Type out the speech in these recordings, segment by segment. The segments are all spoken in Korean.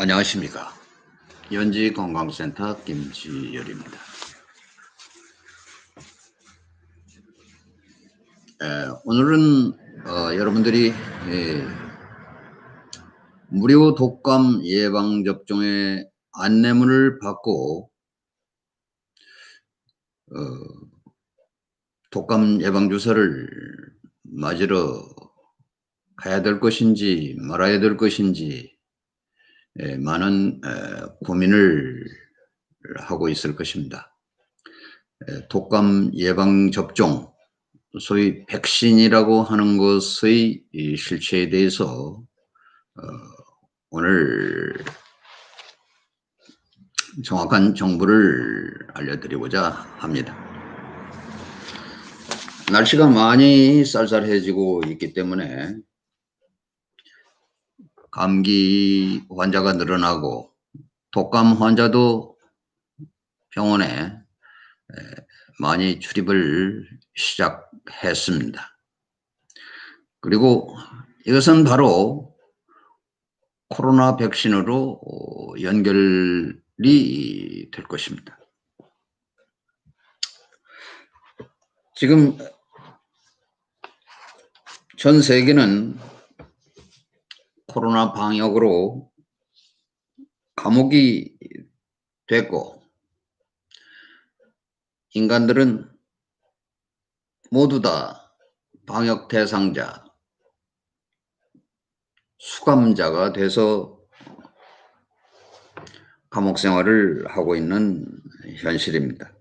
안녕하십니까. 연지 건강센터 김지열입니다. 에, 오늘은 어, 여러분들이 에, 무료 독감 예방 접종의 안내문을 받고 어, 독감 예방 주사를 맞으러 가야 될 것인지 말아야 될 것인지 에, 많은 에, 고민을 하고 있을 것입니다. 에, 독감 예방 접종, 소위 백신이라고 하는 것의 이 실체에 대해서 어, 오늘 정확한 정보를 알려드리고자 합니다. 날씨가 많이 쌀쌀해지고 있기 때문에 감기 환자가 늘어나고 독감 환자도 병원에 에, 많이 출입을 시작했습니다. 그리고 이것은 바로 코로나 백신으로 어, 연결이 될 것입니다. 지금 전 세계는 코로나 방역으로 감옥이 됐고 인간들은 모두 다 방역 대상자, 수감자가 돼서 감옥 생활을 하고 있는 현실입니다.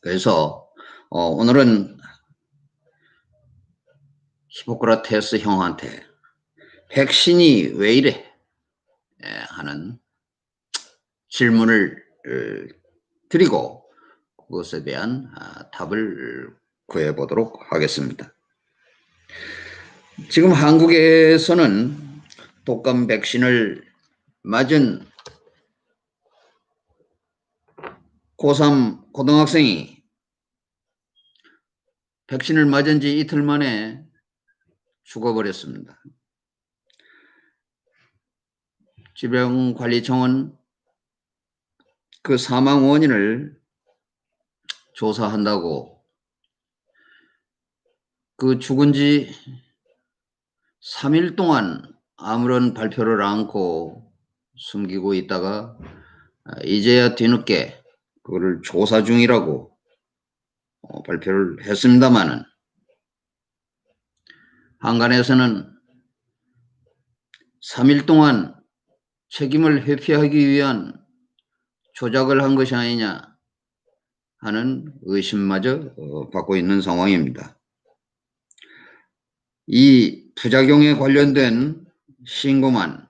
그래서 어, 오늘은 히포크라테스 형한테 백신이 왜 이래? 예, 하는 질문을 어, 드리고 그것에 대한 아, 답을 구해 보도록 하겠습니다. 지금 한국에서는 독감 백신을 맞은 고3 고등학생이 백신을 맞은 지 이틀 만에 죽어버렸습니다. 질병관리청은 그 사망 원인을 조사한다고 그 죽은 지 3일 동안 아무런 발표를 않고 숨기고 있다가 이제야 뒤늦게 그거를 조사 중이라고 어, 발표를 했습니다마는 한간에서는 3일 동안 책임을 회피하기 위한 조작을 한 것이 아니냐 하는 의심마저 어, 받고 있는 상황입니다. 이 부작용에 관련된 신고만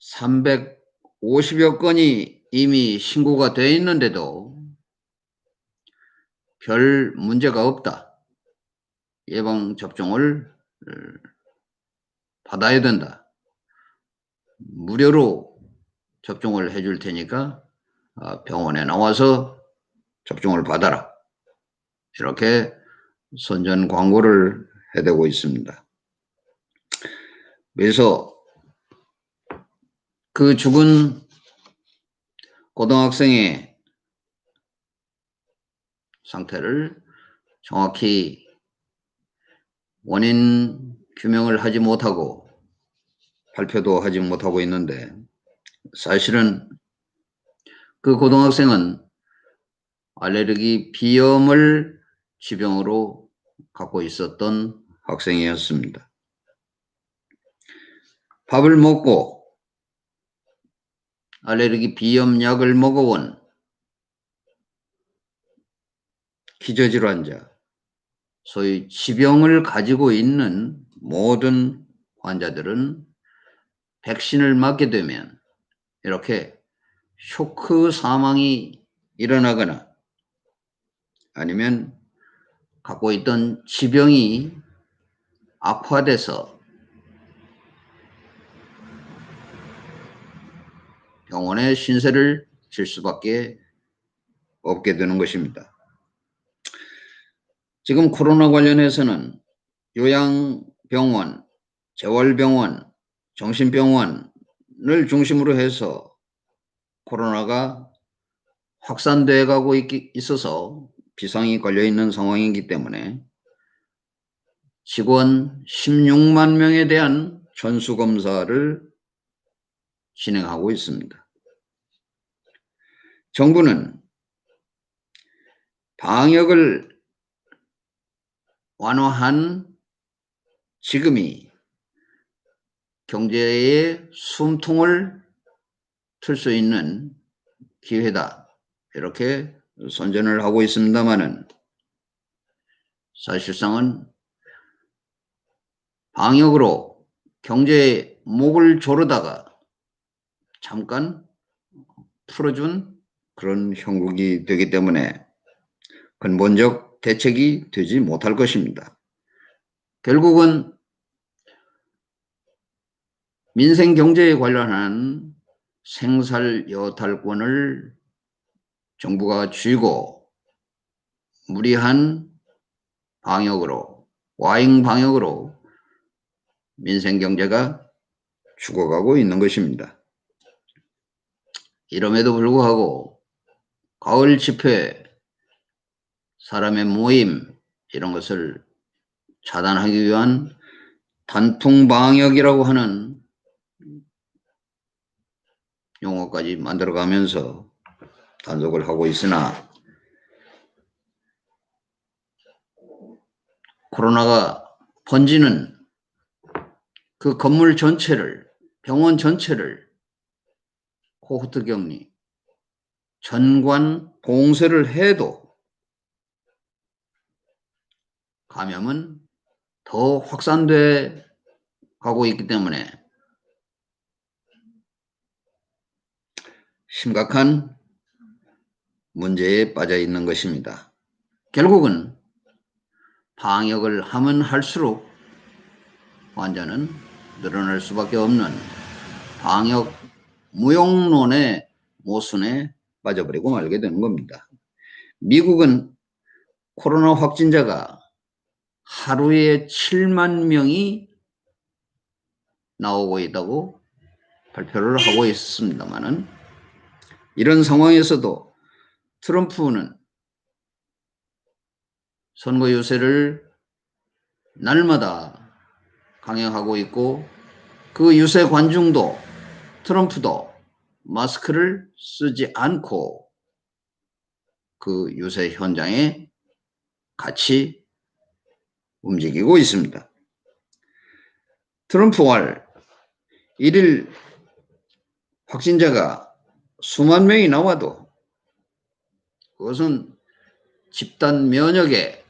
350여 건이 이미 신고가 되어 있는데도 별 문제가 없다. 예방 접종을 어, 받아야 된다. 무료로 접종을 해줄 테니까 어, 병원에 나와서 접종을 받아라. 이렇게 선전 광고를 해대고 있습니다. 그래서 그 죽은 고등학생의 상태를 정확히 원인 규명을 하지 못하고 발표도 하지 못하고 있는데 사실은 그 고등학생은 알레르기 비염을 지병으로 갖고 있었던 학생이었습니다. 밥을 먹고 알레르기 비염 약을 먹어온 기저질환자, 소위 지병을 가지고 있는 모든 환자들은 백신을 맞게 되면 이렇게 쇼크 사망이 일어나거나 아니면 갖고 있던 지병이 악화돼서 병원에 신세를 질 수밖에 없게 되는 것입니다. 지금 코로나 관련해서는 요양병원, 재활병원, 정신병원을 중심으로 해서 코로나가 확산돼 가고 있, 있어서 비상이 걸려 있는 상황이기 때문에 직원 16만 명에 대한 전수 검사를 진행하고 있습니다. 정부는 방역을 완화한 지금이 경제의 숨통을 틀 수 있는 기회다. 이렇게 선전을 하고 있습니다만은 사실상은 방역으로 경제의 목을 조르다가 잠깐 풀어준 그런 형국이 되기 때문에 근본적 대책이 되지 못할 것입니다. 결국은 민생 경제에 관련한 생살 여탈권을 정부가 쥐고 무리한 방역으로 와잉 방역으로 민생 경제가 죽어가고 있는 것입니다. 이럼에도 불구하고 가을 집회, 사람의 모임 이런 것을 차단하기 위한 단풍 방역이라고 하는 용어까지 만들어가면서 단속을 하고 있으나 코로나가 번지는 그 건물 전체를 병원 전체를 코호트 격리 전관 봉쇄를 해도 감염은 더 확산돼 가고 있기 때문에 심각한 문제에 빠져 있는 것입니다. 결국은 방역을 하면 할수록 환자는 늘어날 수밖에 없는 방역 무용론의 모순에 빠져버리고 말게 되는 겁니다. 미국은 코로나 확진자가 하루에 7만 명이 나오고 있다고 발표를 하고 있습니다만은 이런 상황에서도 트럼프는 선거 유세를 날마다 강행하고 있고 그 유세 관중도 트럼프도 마스크를 쓰지 않고 그 유세 현장에 같이 움직이고 있습니다. 트럼프 왈 1일 확진자가 수만 명이 나와도 그것은 집단 면역에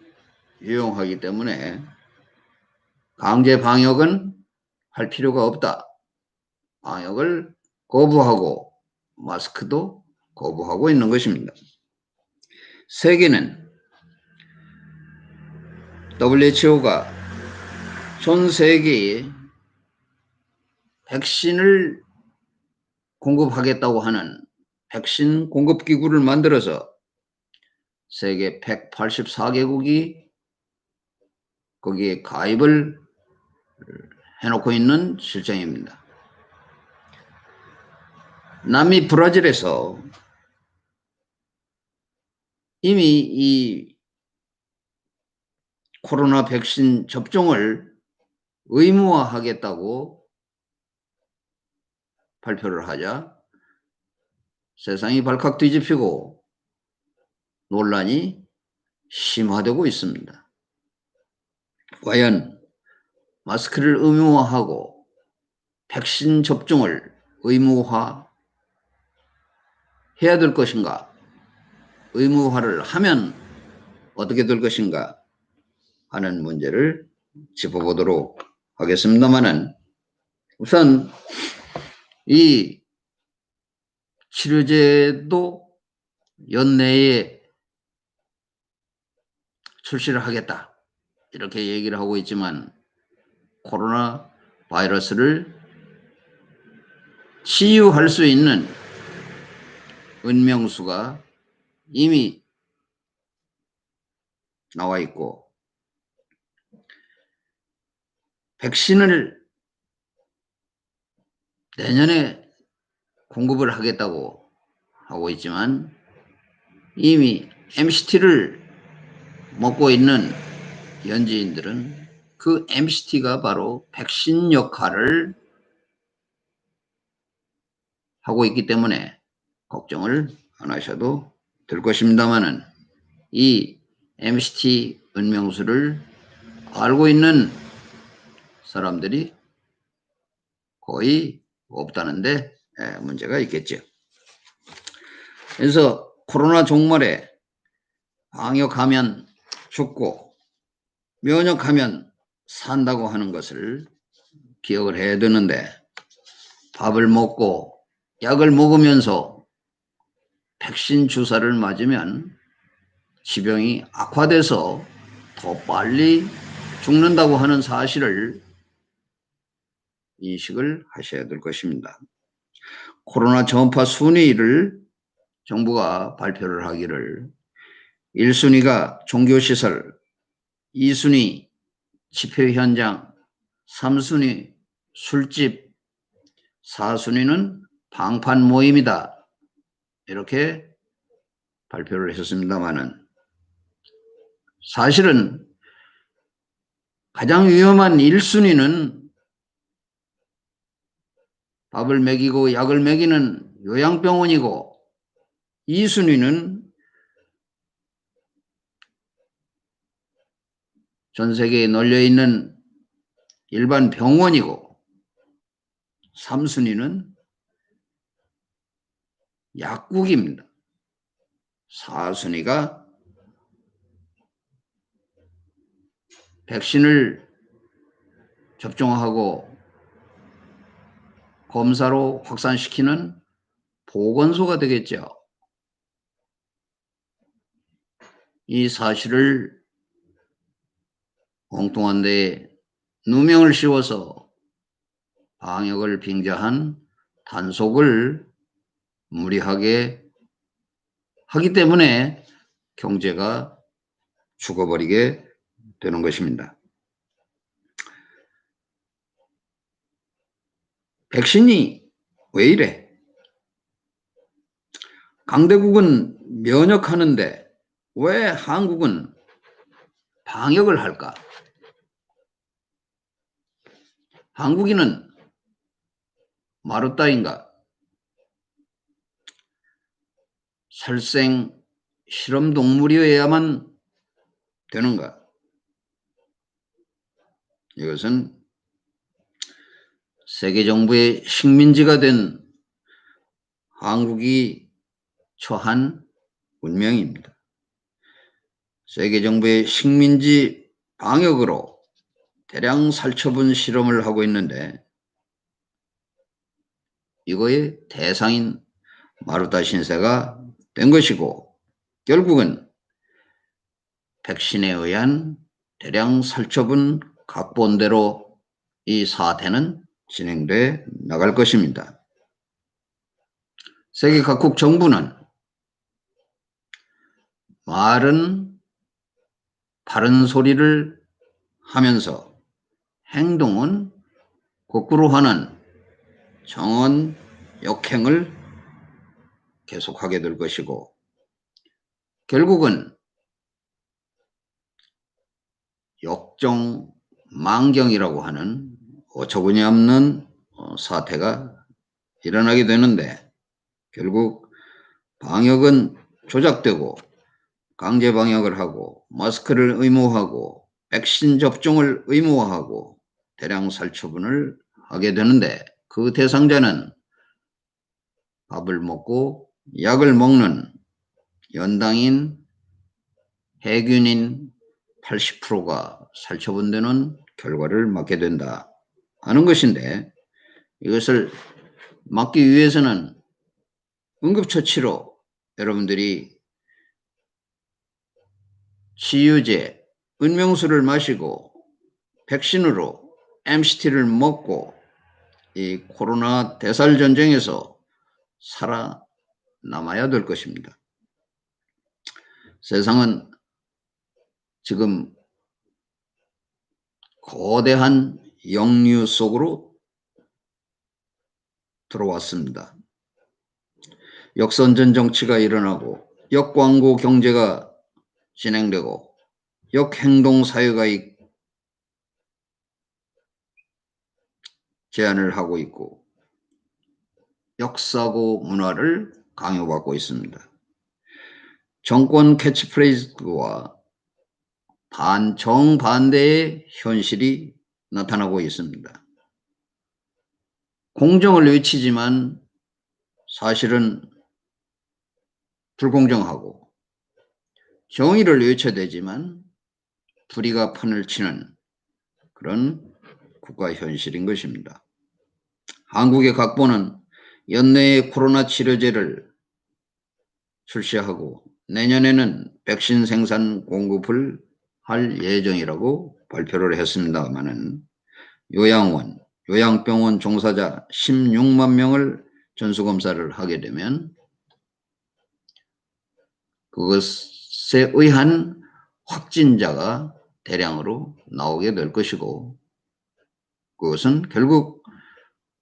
유용하기 때문에 강제 방역은 할 필요가 없다. 방역을 거부하고 마스크도 거부하고 있는 것입니다. 세계는 WHO가 전 세계에 백신을 공급하겠다고 하는 백신 공급 기구를 만들어서 세계 184개국이 거기에 가입을 해놓고 있는 실정입니다. 남미 브라질에서 이미 이 코로나 백신 접종을 의무화하겠다고 발표를 하자 세상이 발칵 뒤집히고 논란이 심화되고 있습니다. 과연 마스크를 의무화하고 백신 접종을 의무화 해야 될 것인가? 의무화를 하면 어떻게 될 것인가? 하는 문제를 짚어보도록 하겠습니다만은 우선 이 치료제도 연내에 출시를 하겠다. 이렇게 얘기를 하고 있지만 코로나 바이러스를 치유할 수 있는 은명수가 이미 나와 있고 백신을 내년에 공급을 하겠다고 하고 있지만 이미 MCT를 먹고 있는 연지인들은 그 MCT가 바로 백신 역할을 하고 있기 때문에 걱정을 안 하셔도 될 것입니다만은 이 MCT 은명수를 알고 있는 사람들이 거의 없다는데 예, 문제가 있겠죠. 그래서 코로나 종말에 방역하면 죽고 면역하면 산다고 하는 것을 기억을 해야 되는데 밥을 먹고 약을 먹으면서 백신 주사를 맞으면 지병이 악화돼서 더 빨리 죽는다고 하는 사실을 인식을 하셔야 될 것입니다. 코로나 전파 순위를 정부가 발표를 하기를 1순위가 종교시설, 2순위 집회 현장, 3순위 술집, 4순위는 방판 모임이다. 이렇게 발표를 했습니다마는 사실은 가장 위험한 1순위는 밥을 먹이고 약을 먹이는 요양병원이고 2순위는 전 세계에 널려 있는 일반 병원이고 3순위는 약국입니다. 4순위가 백신을 접종하고 검사로 확산시키는 보건소가 되겠죠. 이 사실을 엉뚱한 데에 누명을 씌워서 방역을 빙자한 단속을 무리하게 하기 때문에 경제가 죽어버리게 되는 것입니다. 백신이 왜 이래? 강대국은 면역하는데 왜 한국은 방역을 할까? 한국인은 마루따인가? 살생 실험 동물이어야만 되는가? 이것은 세계 정부의 식민지가 된 한국이 처한 운명입니다. 세계 정부의 식민지 방역으로 대량 살처분 실험을 하고 있는데 이거의 대상인 마루타 신세가 된 것이고 결국은 백신에 의한 대량 살처분 각본대로 이 사태는 진행돼 나갈 것입니다. 세계 각국 정부는 말은 바른 소리를 하면서 행동은 거꾸로 하는 정언 역행을 계속하게 될 것이고 결국은 역정 망경이라고 하는 어처구니 없는 어, 사태가 일어나게 되는데 결국 방역은 조작되고 강제 방역을 하고 마스크를 의무화하고 백신 접종을 의무화하고 대량 살처분을 하게 되는데 그 대상자는 밥을 먹고 약을 먹는 연당인 해균인 80%가 살처분되는 결과를 맞게 된다. 하는 것인데 이것을 막기 위해서는 응급처치로 여러분들이 치유제, 은명수를 마시고 백신으로 MCT를 먹고 이 코로나 대살 전쟁에서 살아남아야 될 것입니다. 세상은 지금 거대한 역류 속으로 들어왔습니다. 역선전 정치가 일어나고 역광고 경제가 진행되고 역행동 사회가 이- 제안을 하고 있고 역사고 문화를 강요받고 있습니다. 정권 캐치프레이즈와 반, 정반대의 현실이 나타나고 있습니다. 공정을 외치지만 사실은 불공정하고 정의를 외쳐대지만 불의가 판을 치는 그런 국가 현실인 것입니다. 한국의 각본은 연내에 코로나 치료제를 출시하고 내년에는 백신 생산 공급을 할 예정이라고 발표를 했습니다마는 요양원, 요양병원 종사자 16만 명을 전수검사를 하게 되면 그것에 의한 확진자가 대량으로 나오게 될 것이고 그것은 결국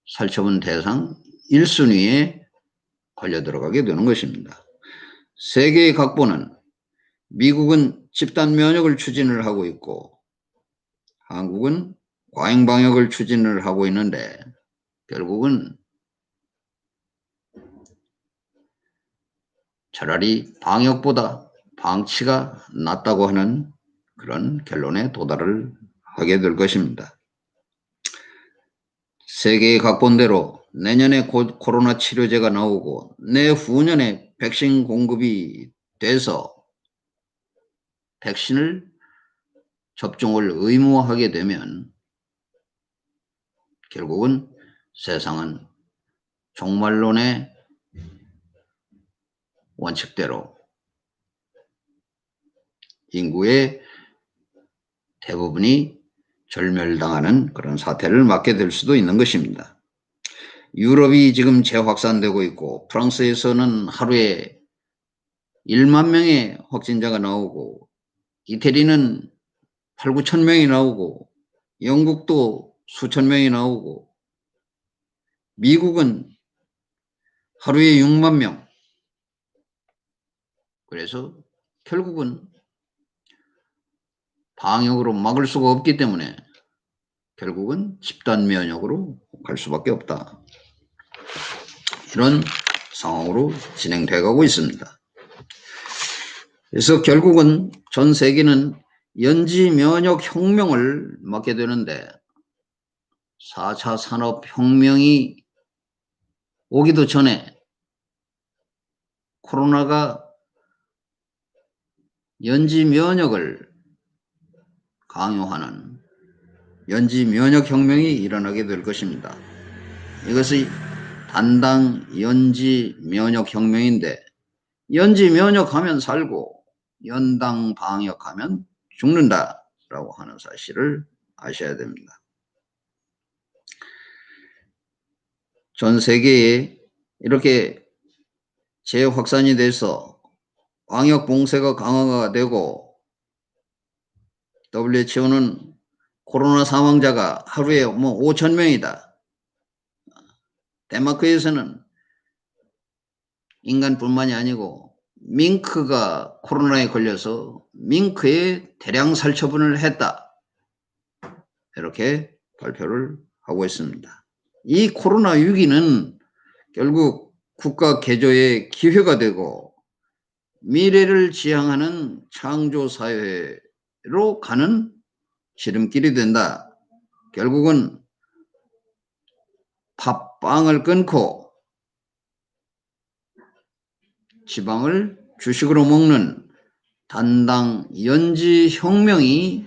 살처분 대상 1순위에 걸려 들어가게 되는 것입니다. 세계의 각본은 미국은 집단 면역을 추진을 하고 있고 한국은 과잉 방역을 추진을 하고 있는데 결국은 차라리 방역보다 방치가 낫다고 하는 그런 결론에 도달을 하게 될 것입니다. 세계의 각본대로 내년에 곧 코로나 치료제가 나오고 내후년에 백신 공급이 돼서 백신을 접종을 의무화하게 되면 결국은 세상은 종말론의 원칙대로 인구의 대부분이 절멸당하는 그런 사태를 맞게 될 수도 있는 것입니다. 유럽이 지금 재확산되고 있고 프랑스에서는 하루에 1만 명의 확진자가 나오고 이태리는 8, 9천 명이 나오고 영국도 수천 명이 나오고 미국은 하루에 6만 명. 그래서 결국은 방역으로 막을 수가 없기 때문에 결국은 집단 면역으로 갈 수밖에 없다. 이런 상황으로 진행돼 가고 있습니다. 그래서 결국은 전 세계는 연지 면역 혁명을 맞게 되는데 4차 산업 혁명이 오기도 전에 코로나가 연지 면역을 강요하는 연지 면역 혁명이 일어나게 될 것입니다. 이것이 단당 연지 면역 혁명인데 연지 면역하면 살고 연당 방역하면 죽는다라고 하는 사실을 아셔야 됩니다. 전 세계에 이렇게 재확산이 돼서 방역 봉쇄가 강화가 되고 WHO는 코로나 사망자가 하루에 뭐 5천 명이다. 덴마크에서는 인간뿐만이 아니고 밍크가 코로나에 걸려서 밍크의 대량 살처분을 했다. 이렇게 발표를 하고 있습니다. 이 코로나 위기는 결국 국가 개조의 기회가 되고 미래를 지향하는 창조 사회로 가는 지름길이 된다. 결국은 팥빵을 끊고 지방을 주식으로 먹는 단당 연지 혁명이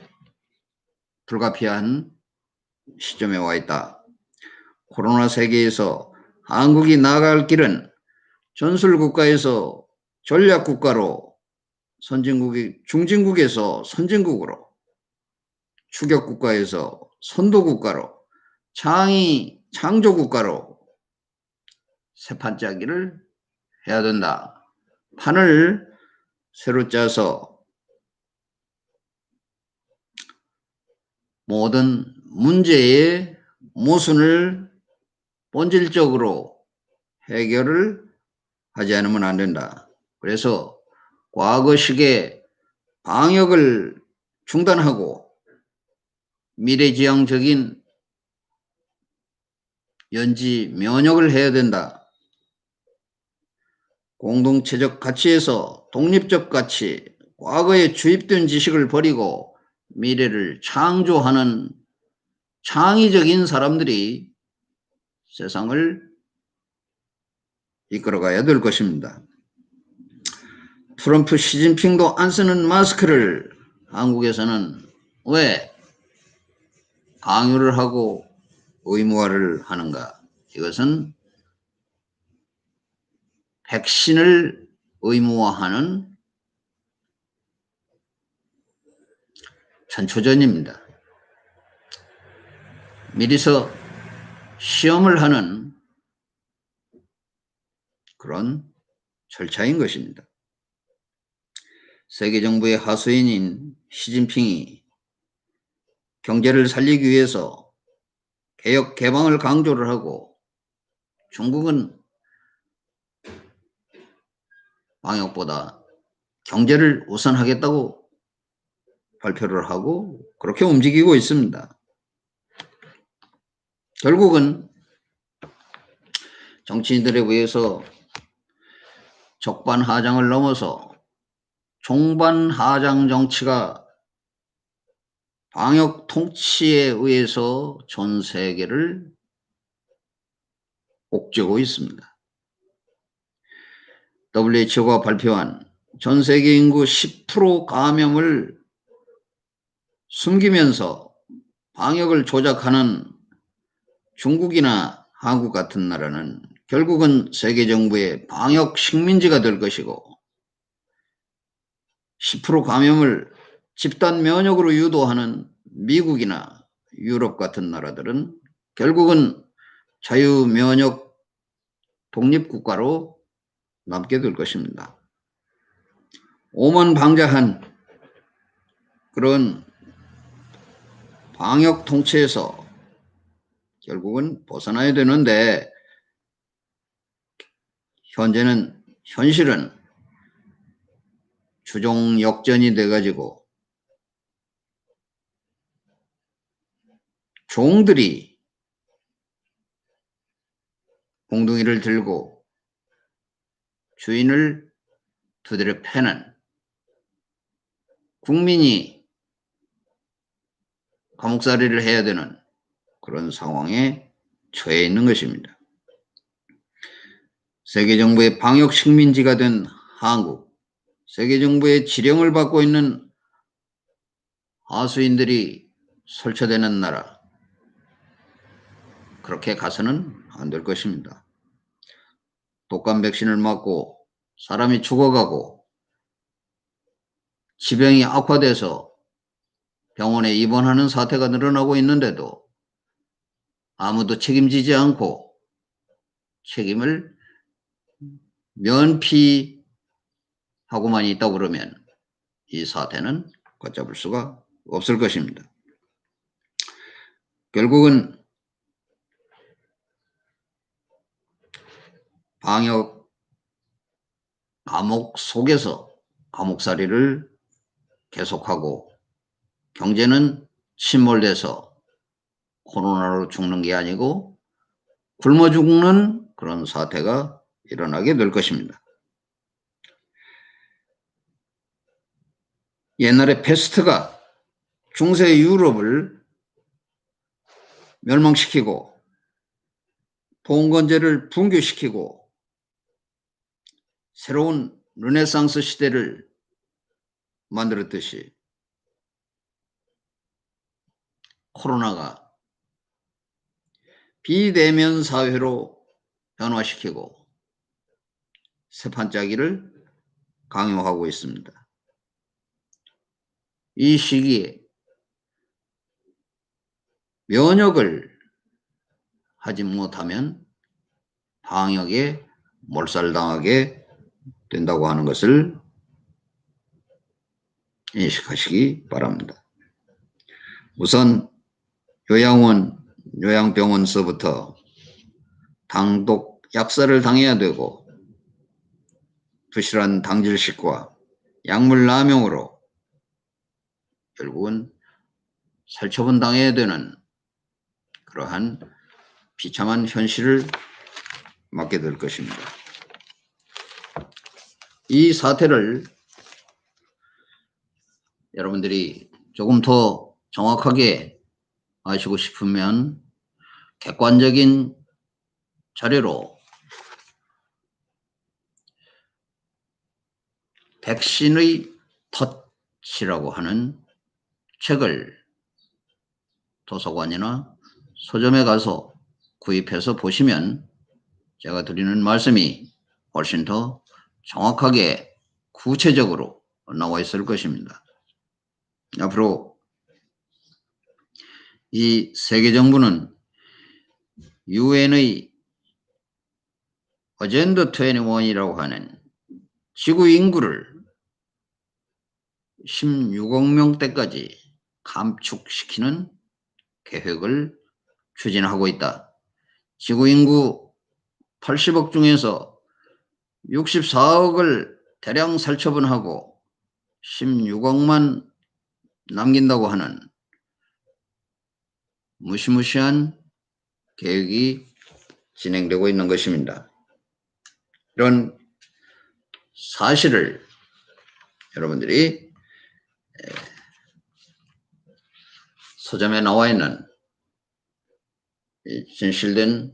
불가피한 시점에 와 있다. 코로나 세계에서 한국이 나아갈 길은 전술 국가에서 전략 국가로 선진국이 중진국에서 선진국으로 추격 국가에서 선도 국가로 창의 창조 국가로 새 판짜기를 해야 된다. 판을 새로 짜서 모든 문제의 모순을 본질적으로 해결을 하지 않으면 안 된다. 그래서 과거식의 방역을 중단하고 미래지향적인 연지 면역을 해야 된다. 공동체적 가치에서 독립적 가치, 과거에 주입된 지식을 버리고 미래를 창조하는 창의적인 사람들이 세상을 이끌어가야 될 것입니다. 트럼프 시진핑도 안 쓰는 마스크를 한국에서는 왜 강요를 하고 의무화를 하는가? 이것은 백신을 의무화하는 전초전입니다. 미리서 시험을 하는 그런 절차인 것입니다. 세계 정부의 하수인인 시진핑이 경제를 살리기 위해서 개혁 개방을 강조를 하고 중국은 방역보다 경제를 우선하겠다고 발표를 하고 그렇게 움직이고 있습니다. 결국은 정치인들에 의해서 적반하장을 넘어서 종반하장 정치가 방역 통치에 의해서 전 세계를 옥죄고 있습니다. WHO가 발표한 전 세계 인구 10% 감염을 숨기면서 방역을 조작하는 중국이나 한국 같은 나라는 결국은 세계 정부의 방역 식민지가 될 것이고 10% 감염을 집단 면역으로 유도하는 미국이나 유럽 같은 나라들은 결국은 자유 면역 독립 국가로 남게 될 것입니다. 오만 방자한 그런 방역 통치에서 결국은 벗어나야 되는데 현재는 현실은 주종 역전이 돼가지고 종들이 공둥이를 들고 주인을 두드려 패는 국민이 감옥살이를 해야 되는 그런 상황에 처해 있는 것입니다. 세계 정부의 방역 식민지가 된 한국, 세계 정부의 지령을 받고 있는 하수인들이 설쳐되는 나라, 그렇게 가서는 안 될 것입니다. 독감 백신을 맞고 사람이 죽어가고 지병이 악화돼서 병원에 입원하는 사태가 늘어나고 있는데도 아무도 책임지지 않고 책임을 면피하고만 있다고 그러면 이 사태는 걷잡을 수가 없을 것입니다. 결국은 방역 감옥 속에서 감옥살이를 계속하고 경제는 침몰돼서 코로나로 죽는 게 아니고 굶어 죽는 그런 사태가 일어나게 될 것입니다. 옛날에 패스트가 중세 유럽을 멸망시키고 봉건제를 붕괴시키고 새로운 르네상스 시대를 만들었듯이 코로나가 비대면 사회로 변화시키고 세판짜기를 강요하고 있습니다. 이 시기에 면역을 하지 못하면 방역에 몰살당하게 된다고 하는 것을 인식하시기 바랍니다. 우선 요양원, 요양병원서부터 당독 약사를 당해야 되고 부실한 당질식과 약물 남용으로 결국은 살처분 당해야 되는 그러한 비참한 현실을 맞게 될 것입니다. 이 사태를 여러분들이 조금 더 정확하게 아시고 싶으면 객관적인 자료로 백신의 덫이라고 하는 책을 도서관이나 서점에 가서 구입해서 보시면 제가 드리는 말씀이 훨씬 더 정확하게 구체적으로 나와 있을 것입니다. 앞으로 이 세계 정부는 유엔의 어젠더 21이라고 하는 지구 인구를 16억 명대까지 감축시키는 계획을 추진하고 있다. 지구 인구 80억 중에서 64억을 대량 살처분하고 16억만 남긴다고 하는 무시무시한 계획이 진행되고 있는 것입니다. 이런 사실을 여러분들이 에, 서점에 나와 있는 이 진실된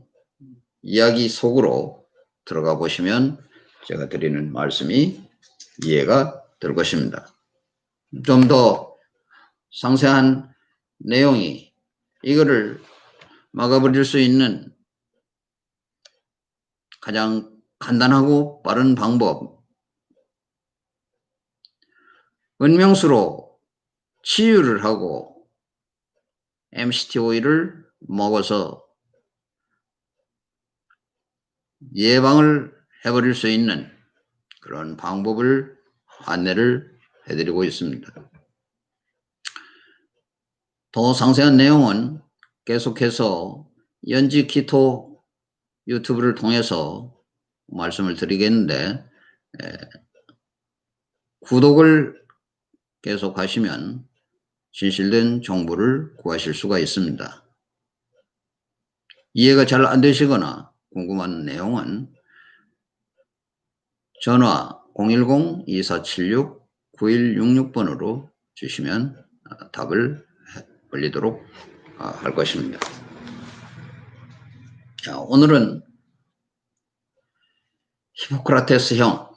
이야기 속으로 들어가 보시면 제가 드리는 말씀이 이해가 될 것입니다. 좀 더 상세한 내용이 이거를 막아버릴 수 있는 가장 간단하고 빠른 방법 은명수로 치유를 하고 MCT 오일을 먹어서 예방을 해버릴 수 있는 그런 방법을 안내를 해드리고 있습니다. 더 상세한 내용은 계속해서 연지 키토 유튜브를 통해서 말씀을 드리겠는데 에, 구독을 계속 하시면 진실된 정보를 구하실 수가 있습니다. 이해가 잘 안 되시거나 궁금한 내용은 전화 010-2476-9166번으로 주시면 아, 답을 올리도록 아, 할 것입니다. 자, 오늘은 히포크라테스 형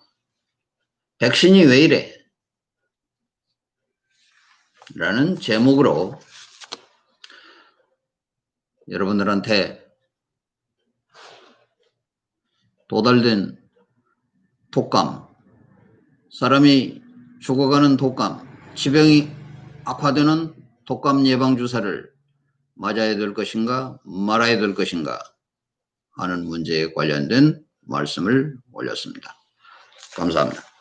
백신이 왜 이래? 라는 제목으로 여러분들한테 도달된 독감, 사람이 죽어가는 독감, 지병이 악화되는 독감 예방 주사를 맞아야 될 것인가 말아야 될 것인가 하는 문제에 관련된 말씀을 올렸습니다. 감사합니다.